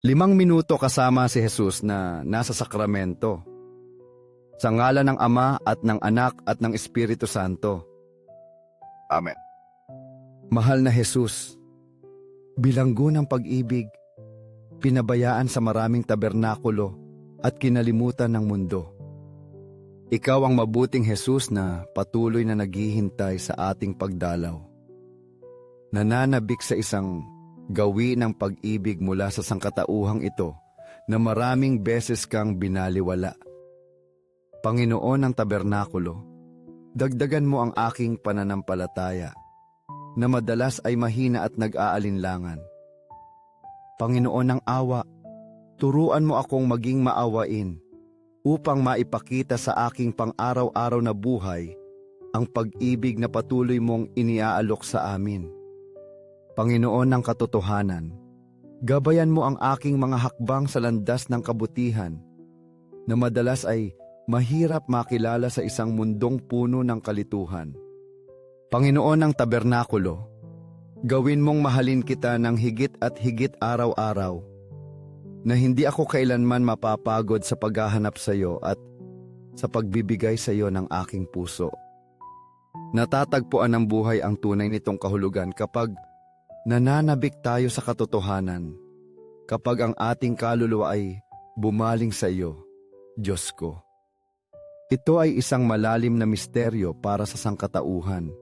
Limang minuto kasama si Jesus na nasa sakramento. Sa ngalan ng Ama at ng Anak at ng Espiritu Santo. Amen. Mahal na Jesus, bilanggo ng pag-ibig, pinabayaan sa maraming tabernakulo at kinalimutan ng mundo. Ikaw ang mabuting Jesus na patuloy na naghihintay sa ating pagdalaw. Nananabik sa isang gawi ng pag-ibig mula sa sangkatauhang ito na maraming beses kang binaliwala. Panginoon ng tabernakulo, dagdagan mo ang aking pananampalataya na madalas ay mahina at nag-aalinlangan. Panginoon ng awa, turuan mo akong maging maawain upang maipakita sa aking pang-araw-araw na buhay ang pag-ibig na patuloy mong iniaalok sa amin. Panginoon ng katotohanan, gabayan mo ang aking mga hakbang sa landas ng kabutihan na madalas ay mahirap makilala sa isang mundong puno ng kalituhan. Panginoon ng tabernakulo, gawin mong mahalin kita ng higit at higit araw-araw na hindi ako kailanman mapapagod sa paghahanap sa iyo at sa pagbibigay sa iyo ng aking puso. Natatagpuan ng buhay ang tunay nitong kahulugan kapag nananabik tayo sa katotohanan, kapag ang ating kaluluwa ay bumaling sa iyo, Diyos ko. Ito ay isang malalim na misteryo para sa sangkatauhan.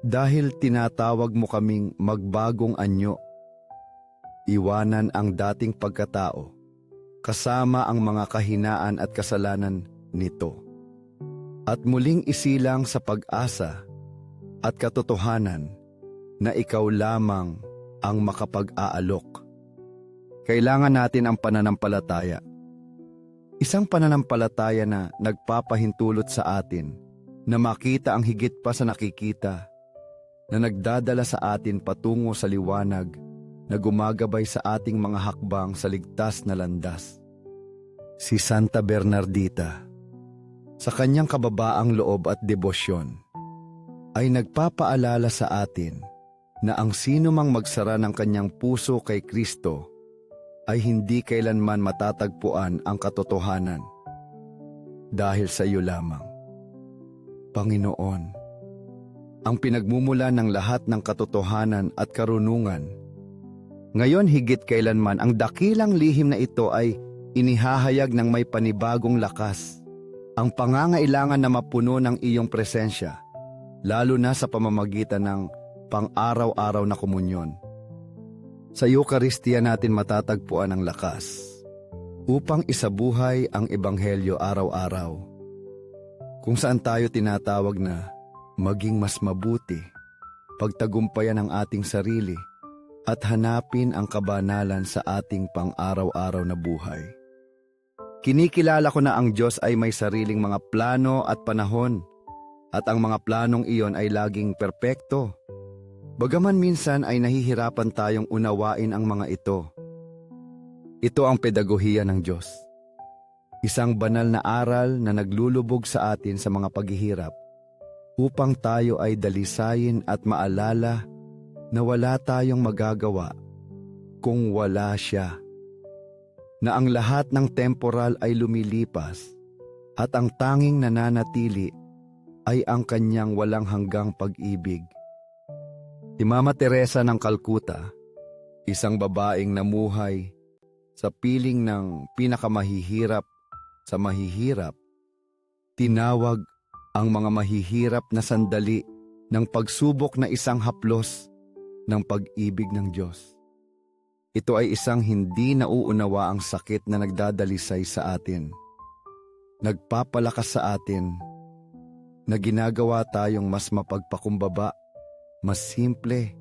Dahil tinatawag mo kaming magbagong anyo iwanan ang dating pagkatao, kasama ang mga kahinaan at kasalanan nito. At muling isilang sa pag-asa at katotohanan na ikaw lamang ang makapag-aalok. Kailangan natin ang pananampalataya. Isang pananampalataya na nagpapahintulot sa atin na makita ang higit pa sa nakikita, na nagdadala sa atin patungo sa liwanag na gumagabay sa ating mga hakbang sa ligtas na landas. Si Santa Bernardita, sa kanyang kababaang loob at debosyon, ay nagpapaalala sa atin na ang sino mang magsara ng kanyang puso kay Kristo ay hindi kailanman matatagpuan ang katotohanan dahil sa iyo lamang. Panginoon, ang pinagmumula ng lahat ng katotohanan at karunungan ngayon higit kailanman ang dakilang lihim na ito ay inihahayag ng may panibagong lakas. Ang pangangailangan na mapuno ng iyong presensya, lalo na sa pamamagitan ng pang-araw-araw na komunyon. Sa Eucharistia natin matatagpuan ang lakas upang isabuhay ang Ebanghelyo araw-araw. Kung saan tayo tinatawag na maging mas mabuti, pagtagumpayan ang ating sarili, at hanapin ang kabanalan sa ating pang-araw-araw na buhay. Kinikilala ko na ang Diyos ay may sariling mga plano at panahon at ang mga planong iyon ay laging perpekto. Bagaman minsan ay nahihirapan tayong unawain ang mga ito. Ito ang pedagohiya ng Diyos. Isang banal na aral na naglulubog sa atin sa mga paghihirap upang tayo ay dalisayin at maalala na wala tayong magagawa kung wala siya. Na ang lahat ng temporal ay lumilipas at ang tanging nananatili ay ang kanyang walang hanggang pag-ibig. Si Mama Teresa ng Calcutta, isang babaeng namuhay sa piling ng pinakamahihirap sa mahihirap, tinawag ang mga mahihirap na sandali ng pagsubok na isang haplos ng pag-ibig ng Diyos. Ito ay isang hindi nauunawa ang sakit na nagdadalisay sa atin. Nagpapalakas sa atin na ginagawa tayong mas mapagpakumbaba, mas simple,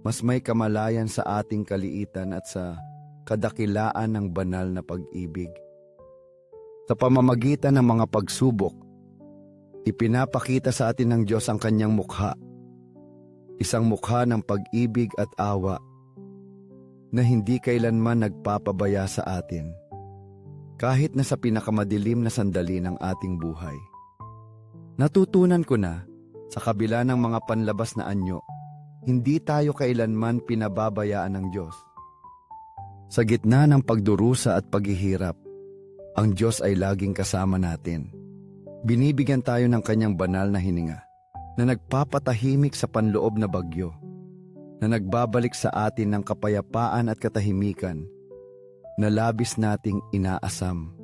mas may kamalayan sa ating kaliitan at sa kadakilaan ng banal na pag-ibig. Sa pamamagitan ng mga pagsubok, ipinapakita sa atin ng Diyos ang kanyang mukha isang mukha ng pag-ibig at awa na hindi kailanman nagpapabaya sa atin, kahit na sa pinakamadilim na sandali ng ating buhay. Natutunan ko na, sa kabila ng mga panlabas na anyo, hindi tayo kailanman pinababayaan ng Diyos. Sa gitna ng pagdurusa at paghihirap, ang Diyos ay laging kasama natin. Binibigyan tayo ng kanyang banal na hininga na nagpapatahimik sa panloob na bagyo, na nagbabalik sa atin ng kapayapaan at katahimikan na labis nating inaasam.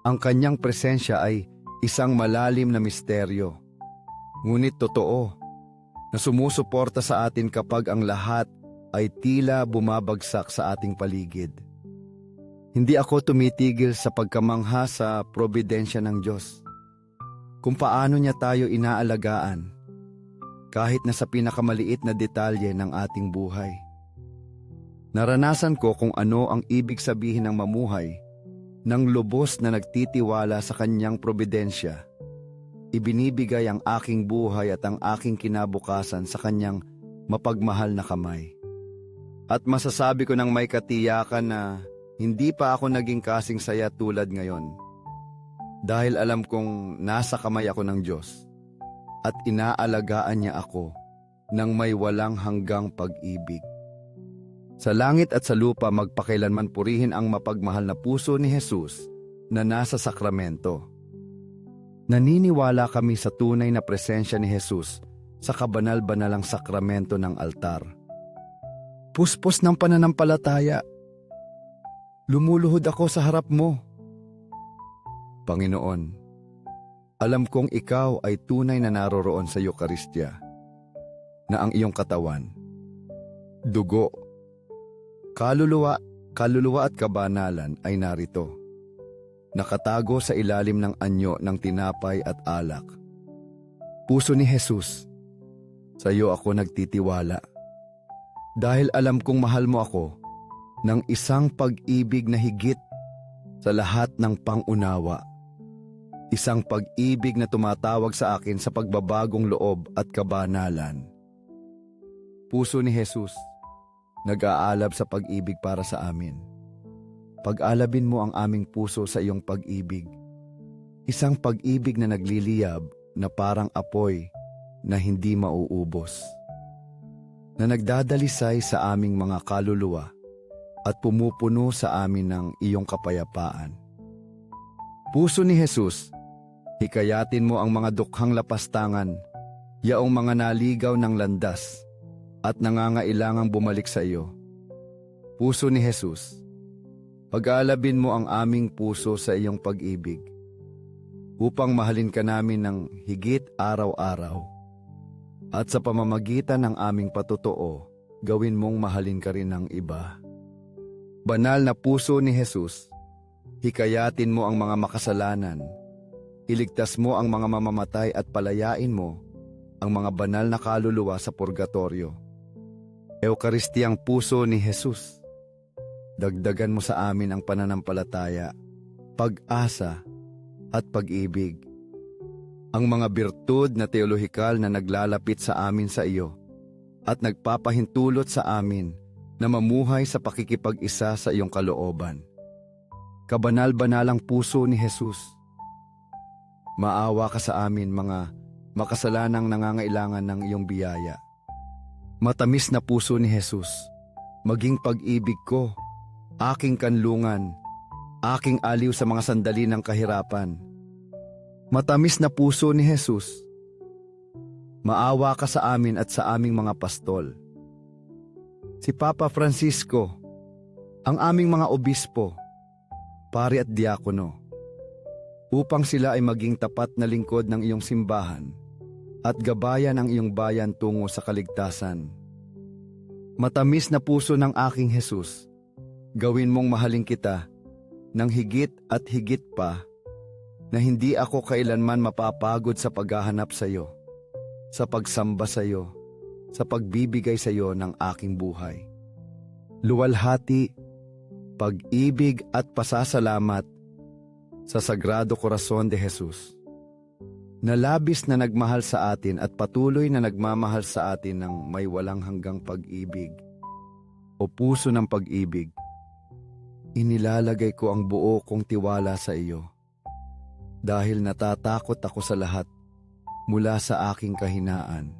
Ang kanyang presensya ay isang malalim na misteryo, ngunit totoo, na sumusuporta sa atin kapag ang lahat ay tila bumabagsak sa ating paligid. Hindi ako tumitigil sa pagkamangha sa probidensya ng Diyos. Kung paano niya tayo inaalagaan, kahit na sa pinakamaliit na detalye ng ating buhay. Naranasan ko kung ano ang ibig sabihin ng mamuhay ng lubos na nagtitiwala sa kanyang probidensya. Ibinibigay ang aking buhay at ang aking kinabukasan sa kanyang mapagmahal na kamay. At masasabi ko ng may katiyakan na hindi pa ako naging kasing saya tulad ngayon. Dahil alam kong nasa kamay ako ng Diyos at inaalagaan niya ako ng may walang hanggang pag-ibig. Sa langit at sa lupa magpakailanman purihin ang mapagmahal na puso ni Jesus na nasa sakramento. Naniniwala kami sa tunay na presensya ni Jesus sa kabanal-banalang sakramento ng altar. Puspos ng pananampalataya. Lumuluhod ako sa harap mo. Panginoon, alam kong ikaw ay tunay na naroroon sa Eukaristya, na ang iyong katawan, dugo, kaluluwa, kaluluwa at kabanalan ay narito. Nakatago sa ilalim ng anyo ng tinapay at alak. Puso ni Jesus, sa iyo ako nagtitiwala. Dahil alam kong mahal mo ako ng isang pag-ibig na higit sa lahat ng pangunawa. Isang pag-ibig na tumatawag sa akin sa pagbabagong loob at kabanalan. Puso ni Jesus, nag-aalab sa pag-ibig para sa amin. Pag-alabin mo ang aming puso sa iyong pag-ibig. Isang pag-ibig na nagliliyab na parang apoy na hindi mauubos. Na nagdadalisay sa aming mga kaluluwa at pumupuno sa amin ng iyong kapayapaan. Puso ni Jesus, hikayatin mo ang mga dukhang lapastangan, yaong mga naligaw ng landas at nangangailangang bumalik sa iyo. Puso ni Jesus, pag-aalabin mo ang aming puso sa iyong pag-ibig upang mahalin ka namin ng higit araw-araw. At sa pamamagitan ng aming patotoo, gawin mong mahalin ka rin ng iba. Banal na puso ni Jesus, hikayatin mo ang mga makasalanan, iligtas mo ang mga mamamatay at palayain mo ang mga banal na kaluluwa sa purgatorio. Eukaristiyang puso ni Jesus, dagdagan mo sa amin ang pananampalataya, pag-asa at pag-ibig. Ang mga birtud na teolohikal na naglalapit sa amin sa iyo at nagpapahintulot sa amin na mamuhay sa pakikipag-isa sa iyong kalooban. Kabanal-banalang puso ni Jesus. Maawa ka sa amin mga makasalanang nangangailangan ng iyong biyaya. Matamis na puso ni Jesus, maging pag-ibig ko, aking kanlungan, aking aliw sa mga sandali ng kahirapan. Matamis na puso ni Jesus, maawa ka sa amin at sa aming mga pastol. Si Papa Francisco, ang aming mga obispo, pari at diakono, upang sila ay maging tapat na lingkod ng iyong simbahan at gabayan ang iyong bayan tungo sa kaligtasan. Matamis na puso ng aking Jesus, gawin mong mahaling kita ng higit at higit pa na hindi ako kailanman mapapagod sa paghahanap sa iyo, sa pagsamba sa iyo, sa pagbibigay sa iyo ng aking buhay. Luwalhati, pag-ibig at pasasalamat sa Sagrado Corazon de Jesus na labis na nagmahal sa atin at patuloy na nagmamahal sa atin ng may walang hanggang pag-ibig o puso ng pag-ibig. Inilalagay ko ang buo kong tiwala sa iyo dahil natatakot ako sa lahat mula sa aking kahinaan.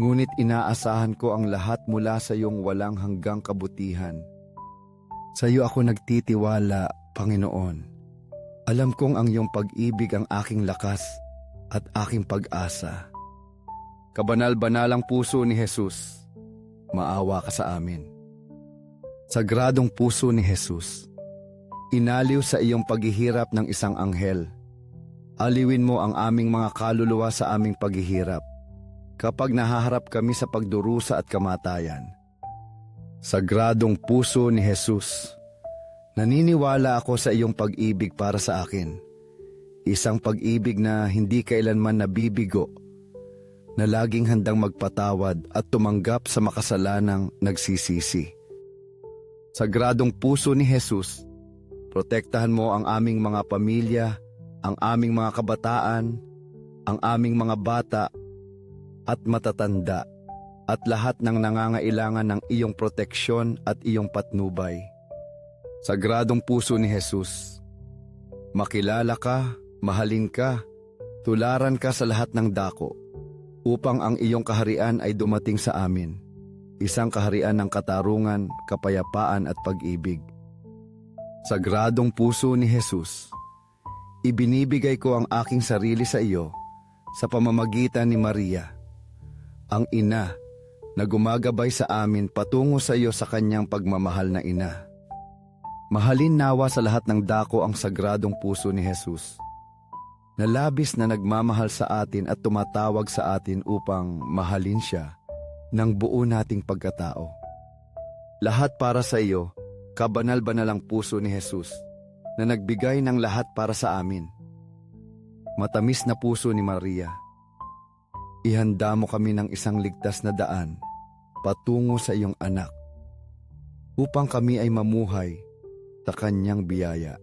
Ngunit inaasahan ko ang lahat mula sa iyong walang hanggang kabutihan Sa iyo ako nagtitiwala, Panginoon. Alam kong ang iyong pag-ibig ang aking lakas at aking pag-asa. Kabanal-banalang puso ni Jesus, maawa ka sa amin. Sagradong puso ni Jesus, inaliw sa iyong paghihirap ng isang anghel. Aliwin mo ang aming mga kaluluwa sa aming paghihirap kapag nahaharap kami sa pagdurusa at kamatayan. Sagradong puso ni Jesus, naniniwala ako sa iyong pag-ibig para sa akin. Isang pag-ibig na hindi kailanman nabibigo, na laging handang magpatawad at tumanggap sa makasalanang nagsisisi. Sagradong puso ni Jesus, protektahan mo ang aming mga pamilya, ang aming mga kabataan, ang aming mga bata at matatanda at lahat ng nangangailangan ng iyong proteksyon at iyong patnubay. Sagradong puso ni Jesus, makilala ka, mahalin ka, tularan ka sa lahat ng dako, upang ang iyong kaharian ay dumating sa amin, isang kaharian ng katarungan, kapayapaan at pag-ibig. Sagradong puso ni Jesus, ibinibigay ko ang aking sarili sa iyo sa pamamagitan ni Maria, ang ina na gumagabay sa amin patungo sa iyo sa kanyang pagmamahal na ina. Mahalin nawa sa lahat ng dako ang sagradong puso ni Jesus, na labis na nagmamahal sa atin at tumatawag sa atin upang mahalin siya ng buo nating pagkatao. Lahat para sa iyo, kabanal-banalang puso ni Jesus, na nagbigay ng lahat para sa amin. Matamis na puso ni Maria, ihanda mo kami ng isang ligtas na daan patungo sa iyong anak upang kami ay mamuhay sa kanyang biyaya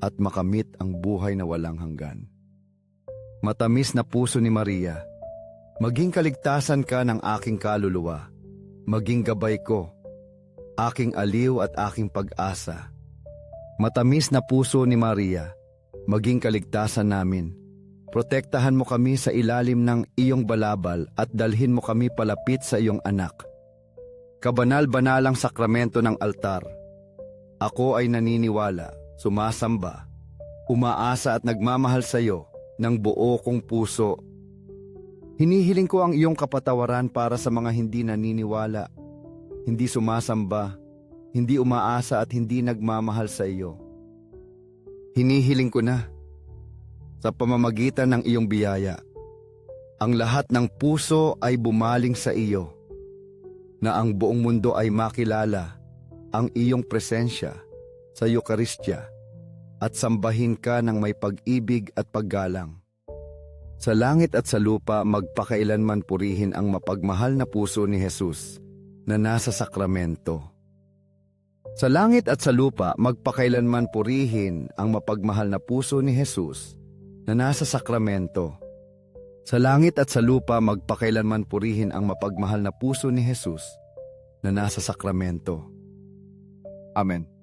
at makamit ang buhay na walang hanggan. Matamis na puso ni Maria, maging kaligtasan ka ng aking kaluluwa, maging gabay ko, aking aliw at aking pag-asa. Matamis na puso ni Maria, maging kaligtasan namin. Protektahan mo kami sa ilalim ng iyong balabal at dalhin mo kami palapit sa iyong anak. Kabanal-banalang sakramento ng altar. Ako ay naniniwala, sumasamba, umaasa at nagmamahal sa iyo ng buo kong puso. Hinihiling ko ang iyong kapatawaran para sa mga hindi naniniwala, hindi sumasamba, hindi umaasa at hindi nagmamahal sa iyo. Hinihiling ko na sa pamamagitan ng iyong biyaya. Ang lahat ng puso ay bumaling sa iyo, na ang buong mundo ay makilala ang iyong presensya sa Eukaristya at sambahin ka ng may pag-ibig at paggalang. Sa langit at sa lupa magpakailanman purihin ang mapagmahal na puso ni Jesus na nasa sakramento. Sa langit at sa lupa magpakailanman purihin ang mapagmahal na puso ni Jesus na nasa sakramento. Sa langit at sa lupa magpakailanman purihin ang mapagmahal na puso ni Jesus na nasa sakramento. Amen.